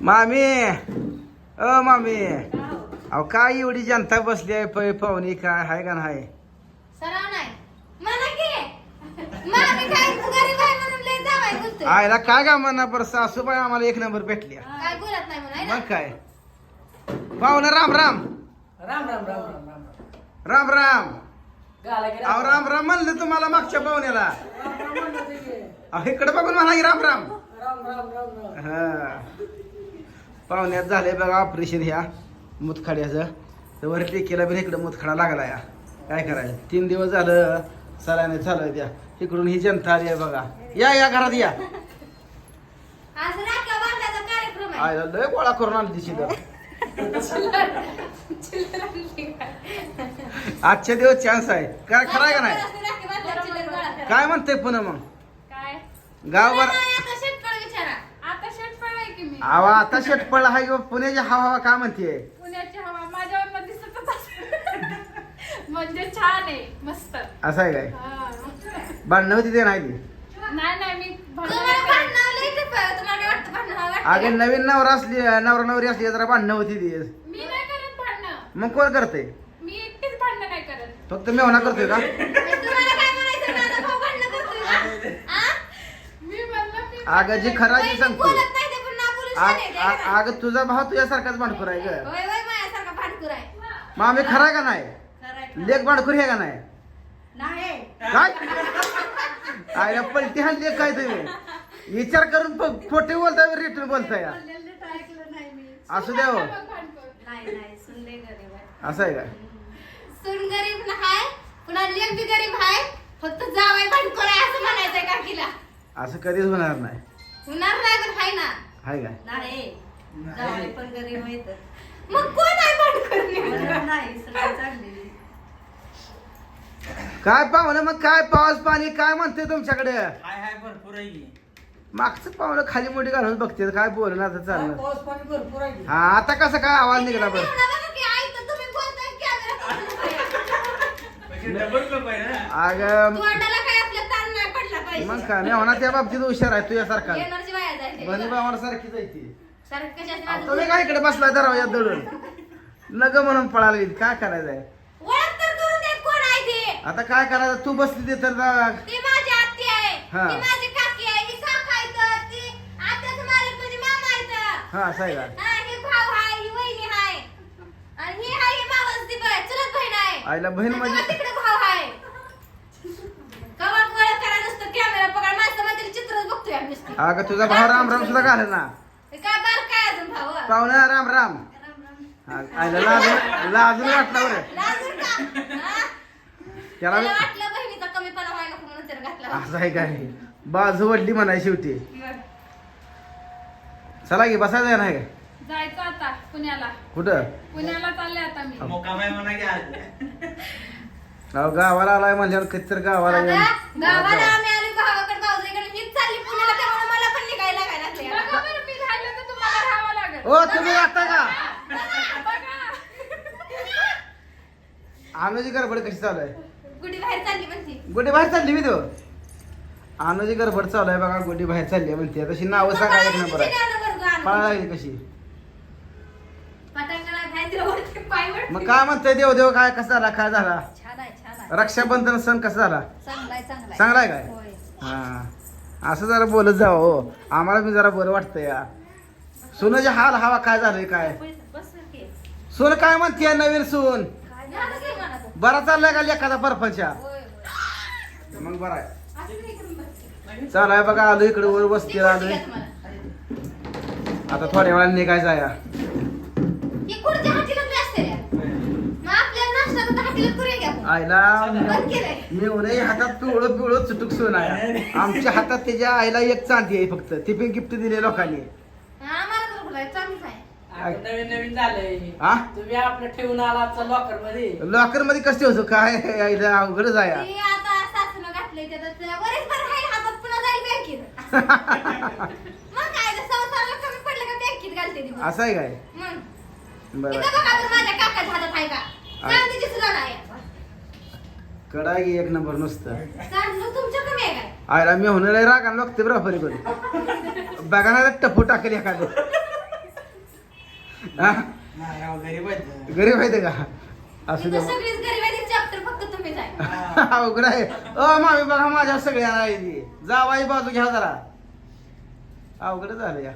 मामी. अ मामी. अहो काय एवढी जनता बसली आहे पै पाहुणी? काय हाय का नाही? काय आयला का म्हणा बरं? सासूबाई आम्हाला एक नंबर भेटल्या. काय बोलत नाही म्हणून ना? मग काय? पाहुणं राम राम. राम राम राम राम राम राम. राम अहो राम राम म्हणलं तुम्हाला मागच्या पाहुण्याला. अहो इकडे बघून म्हणा की राम राम. राम राम राम राम. हा. पाहुण्यात झालंय बघा ऑपरेशन ह्या मुतखड्याचं. तर वरती केला पण इकडं मुतखडा लागला या काय करायचं? तीन दिवस झालं सलाने चालू त्या. इकडून ही जनता आली आहे बघा. या या घरात या. आयला लय गोळा करून आणली तर आजच्या दिवस चान्स आहे. काय खरं आहे का नाही. काय म्हणते पुन्हा मग? गावभर आहे की मी आवा आता शेटपळ आहे किंवा पुण्याची हवा हवा काय म्हणते पुण्याची हवा माझ्यावर दिसतच म्हणजे छान आहे मस्त असं आहे काय हा. भांडणं होती ते नाही ती नाही नाही मी भांडण तुम्हाला नाही करत. भांडणं लय टिप आहे. तुम्हाला वाटतं भांडणं वाटतं अगे का? नवीन नवरा असली नवरा नवरी असली जरा भांडणं होती ती मी नाही करत भांडणं मग कोण करते मी एकटीच भांडणं नाही करत फक्त मेवना करतोय का म्हणजे तुम्हाला काय म्हणायचं माझा भाऊ भांडणं करतोय का? आ? मी म्हणलं मी अगं जी खरा जी वहिनी सांगते बोलत अगं तुझा भाव तुझ्यासारखाच भांडखोर आहे ग. होय होय माझ्यासारखा भांडकुर आहे. मग आम्ही खरा आहे का नाही? खरंय. लेख भांडखोर आहे का नाही? नाही. काय? आयला पलटी हा लेख काय तुम्ही? विचार करून प- खोटे बोलताय रिटर्न बोलताय. ऐकलं नाही मी. असू द्या हो. मग भांडण. नाही नाही सुनले गरीब आहे. असं आहे काय सून गरीब नाही पुन्हा लेक बी गरीब आहे फक्त जावाय भांडकुर आहे असं म्हणायचंय काकीला. असं कधीच होणार नाही. होणार नाही पण हाय ना. हाय काय? नाही. जावाय पण गरीब आहे. मग कोण आहे भांडकुर नाही सगळं चांगली काय पाहुणं मग काय पाऊस पाणी काय म्हणते तुमच्याकडे? हाय हाय भरपूर आहे की. मागचं पाहुणं खाली मोठी घालून बघते काय बोलणं आता चाललं. पाऊस पाणी भरपूर आहे की. हा आता कसं काय आवाज निघाला म्हणजे डबल कप आहे ना. अगं तोंडाला काय आपल्या ताण नाही पडला पाहिजे. मग काय नाही होणार त्या बाबतीत हुशार आहे तुझ्यासारखा. बनी सारखीच आहे ती. सारखं आता माझं तुम्ही काय इकडे बसलाय नग म्हणून पळाला गेली. काय करायचंय? ओळख तर करून देत कोण आहे ते? आता काय करायचं? तू बसली ते तर जा- ती माझी आत्ती आहे. हा. ती माझी काकी आहे. ही काका आहे तर ती आत्याचं मालक म्हणजे मामा आहे तर हा असं आहे का? हा, ही भाऊ आहे ही वहिनी आहे. आणि ही आहे ही मावस ती बाय चुलत बहीण आहे. आईला बहीण आणि म्हणजे तिकडे भाऊ आहे कवा ओळख करा नुसतं कॅमेरा पकड माणसं मध्ये चित्रच बघतोय आम्ही नुसती. अगं तुझा भाऊ राम राम सुद्धा घाले ना. काय बार काय अजून भाऊ पाहुणा राम राम. राम राम. आईला लाजून लाजून वाटलं बरं. लाजून का? हा? त्याला मला वाटलं बहिणीचा कमीपणा व्हायला नको म्हणून त्यानं घातला. असं आहे काय? बाजू वडली म्हणाय शेवटी चला की बसायचं नाही काय जायचं आता पुण्याला. कुठं? पुण्याला चालले आता मी. मोकाम आहे म्हणा की आज. अहो गावाला आलाय म्हणल्यावर कधी तर गावाला आता गावाला आम्ही आलो भावाकडे भाऊजाईकडे हीच चालली पुण्याला त्यामुळे मला पण निघायला लागायला लागले बघा बरं मी राहिलं तर तुम्हाला ओ तुम्ही आता का? अनुजी गडबड कशी चालू आहे? गुडी बाहेर चालली म्हणती. गोटी बाहेर चालली मी तो. अनुजी गडबड चालू आहे बघा गोटी बाहेर चालली आहे म्हणते. तशी नावं सांगा एक नंबर आहे लागली कशी? पटांगणा बाहेर तिला वरती पाय वर मग काय म्हणते देव देव काय कसा झाला काय झाला? छान आहे छान आहे. रक्षाबंधन सण कसा झाला? चांगला आहे काय? होय. हा. असं जरा बोलत जावं हो. आम्हाला बी जरा बरं वाटतं या. सोनचे हाल हवा काय झालंय काय? सोन काय म्हणते नवीन सोन? बरा चाललाय का एखादा बर्फाच्या मग बरा आहे. बघा आलो इकडे वर बसतील आलोय. आता थोड्या वेळाने निघायचं आहे आईला हातात पिवळं पिवळं सोन आहे. आमच्या हातात त्याच्या आईला एक चांदी आहे फक्त. ती पण गिफ्ट दिली लोकांनी. चांगलीच आहे. आता नवीन नवीन झालंय. हा? तुम्ही आपलं ठेवून आला लॉकरमध्ये. लॉकरमध्ये कसे होतो काय? आईला अवघडच आहे ती आता सासूनं घातलंय त्याच्यात बरेच बरं आहे. हातात पुन्हा जाईल बँकेत. मग काय ते संसाराला कमी पडलं का बँकेत घालते ती मग. असं आहे काय? मग. बरं. इथं बघा तर माझ्या काकाच्या हातात आहे का? चांदीची सुद्धा नाही कडा की एक नंबर नुसतं. चांदी तुमच्या कमी आहे काय? आईला मी होणार राग आणि बरोबर करून बघा ना टप्पू टाकेल एखादं. हा? नाही अहो, गरीब आहेत गरीब आहे का? असू दे इथं सगळीच गरीब चॅप्टर फक्त तुम्हीच आहे. हा. अवघड आहे. अ मामी बघा माझ्या सगळ्या जावाई बाजू घ्या जरा. अवघड झालं या.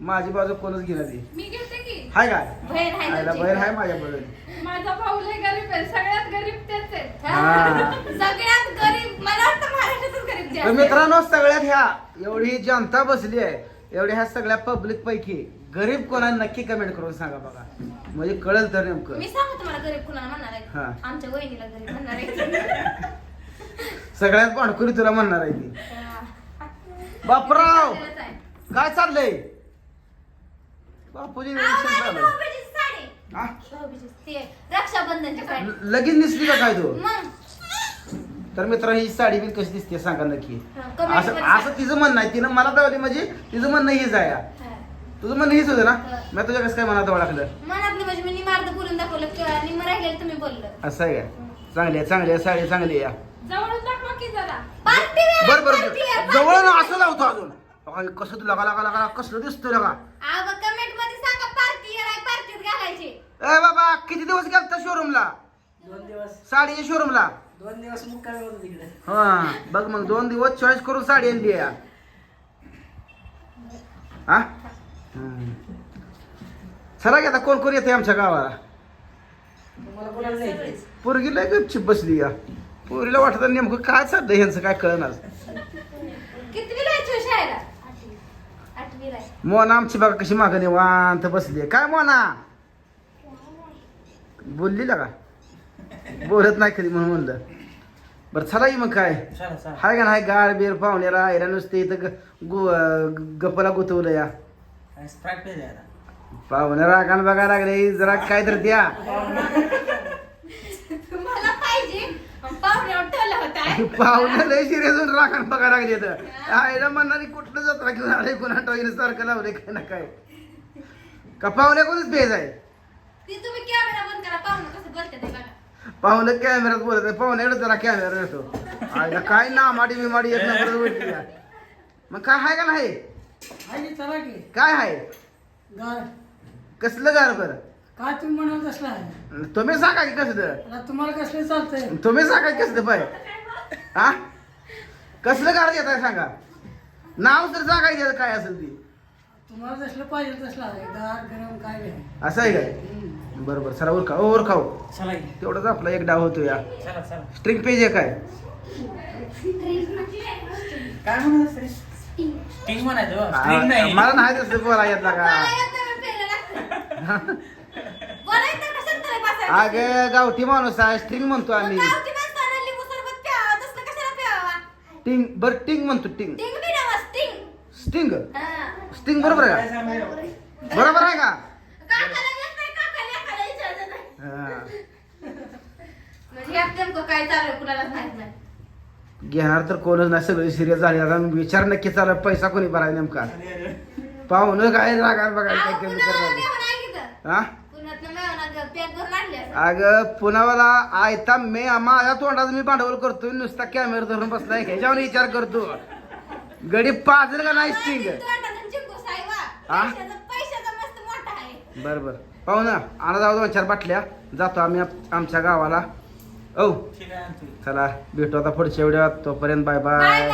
माझी बाजू कोणच घेणार ती मी घेते की? हाय काय बहीण आहे आयला तुमची. बहीण आहे माझ्या बरोबर. माझा भाऊ लय गरीब आहे सगळ्यात गरीब आहे. हा. सगळ्यात गरीब मला वाटतं महाराष्ट्रातच गरीब जास्त आहे. मित्रांनो सगळ्यात ह्या एवढी जनता बसली आहे एवढ्या ह्या सगळ्या पब्लिक पैकी. गरीब कोणा नक्की कमेंट करून सांगा बघा म्हणजे कळेल तर नेमकं मी सांगू तुम्हाला गरीब कुणाला म्हणणार हा. आहे आमच्या वहिनीला गरीब म्हणणार आहे सगळ्यात पाणकुरी तुला म्हणणार आहे ती. बापराव आहे. काय चाललंय बापूजी अहो, निरीक्षण माझी चालू आहे. भाऊबीजीची साडी हा? भाऊबीजीची ते रक्षाबंधनची साडी ल- लगीन दिसली का काय तू मग तर मित्र ही साडी बिन कशी दिसते सांगा नक्की हा, comment असं मध्ये असं तिचं म्हणणं आहे तिनं मला दावली म्हणजे तिचं म्हणणं हीच आहे हा. तुझं म्हणणं हीच होतं ना. मी तुझ्या कसं काय मनात ओळखलं मनातलं म्हणजे मी निमार्द बोलून दाखवलं किंवा निम राहिलेलं तुम्ही बोललं. असं आहे काय चांगली आहे चांगली आहे साडी चांगली आहे जवळून दाखवा की जरा. पार्टी वेअर बर बर पार्टी वेअर, जवळ पार्टी ना. असं लावतो अजून. कसं तुला लगा लगा लगा कसलं दिसतोय लगा अहो कमेंटमध्ये सांगा पार्टी वेअर आहे पार्टीत घालायची. ए बाबा किती दिवस गेलता शोरूमला दोन दिवस. साडीच्या शोरूमला दोन दिवस मुक्कामी होतो तिकडे. हा बघ मग दोन दिवस चॉईस करून साडी आणली आहे. हा? की आता कोण कोण येते आमच्या गावाला? तुम्हाला नाही? पोरगी लय गपचिप बसली या. पोरीला वाटत नेमकं काय चाललंय ह्यांचं काय कळणार. कितवीला आहे तू शाळेला? आठवीला आहे मोना आमची बघा कशी मागं निवांत बसली काय मोना? बोलली का? बोलत नाही कधी म्हणून म्हणलं. बरं चला की मग काय. हाय का नाही? गार बीर पाहुण्याला आयला नुसते इथं ग- गप्पाला गुतवलं या. स्प्राईट पाहुण्या रागान बघा लागले जरा काय तर द्या. तुम्हाला पाहिजे. पण पाहुण्यावर ठेवलं होता. पाहुण्या लय शिरेजून रागान बघा लागले तर आईला म्हणणारी कुठलं जत्रा घेऊन आले कुणा टॉईन सारखं लावले काय ना काय? का पाहुण्या कोणीच भेज आहे? ती तुम्ही कॅमेरा बंद करा. पाहुणं कसं बोलते ते बघा. पाहुणे कॅमेऱ्यात बोलत आहे पाहुण्याकडे जरा कॅमेरा येतो. आईला काय ना माडी बिमाडी एक नंबर मग काय आहे का नाही? आहे की चला की काय आहे गार. कसलं गार बरं? काय तुम्ही म्हणाल कसलं आहे? तुम्ही सांगा की कसलं आता तुम्हाला कसलं चालतंय? तुम्ही सांगा की कसलं पाय हा? कसलं गार देत आहे सांगा? नाव तर सांगायचं काय असेल ती. तुम्हाला जसलं पाहिजे तसलं आहे. गार गरम काय नाही. असं आहे काय बरं बरं. चला उरका. ओर खाऊ चला की. तेवढंच आपला एक डाव होतो या चला. चला स्ट्रिंग पेज आहे. काय काय म्हणत स्टिंग म्हणायचं स्ट्रिंग नाही मला नाही तसं बोला येत का. अग गावठी माणूस आहे स्ट्रिंग म्हणतो आम्ही? टिंग बर टिंग म्हणतो टिंग स्टिंग. स्टिंग हा. स्टिंग बरोबर आहे का? बरोबर आहे का. हा. म्हणजे काय चालू कुणालाच माहीत नाही घेणार तर कोणच नाही सगळे सिरियस झाले. आता विचार नक्की चालू आहे, पैसा कोणी भरायला नेमका? पाहुणं काय रागार बघायला काय कमी पुन्हा करणार? हा. अग पुण्यावाला आयता मे माझ्या तोंडाचं मी भांडवल करतोय नुसता कॅमेरा धरून बसलाय ह्याच्यावर विचार करतो. गडी पाजल का नाही स्टिंग. हा? आहे. बर बर. पाहू ना आणा जाऊ दोन चार बाटल्या. जातो आम्ही आमच्या गावाला. औ. चला भेटू आता पुढच्या व्हिडिओत. तोपर्यंत बाय बाय.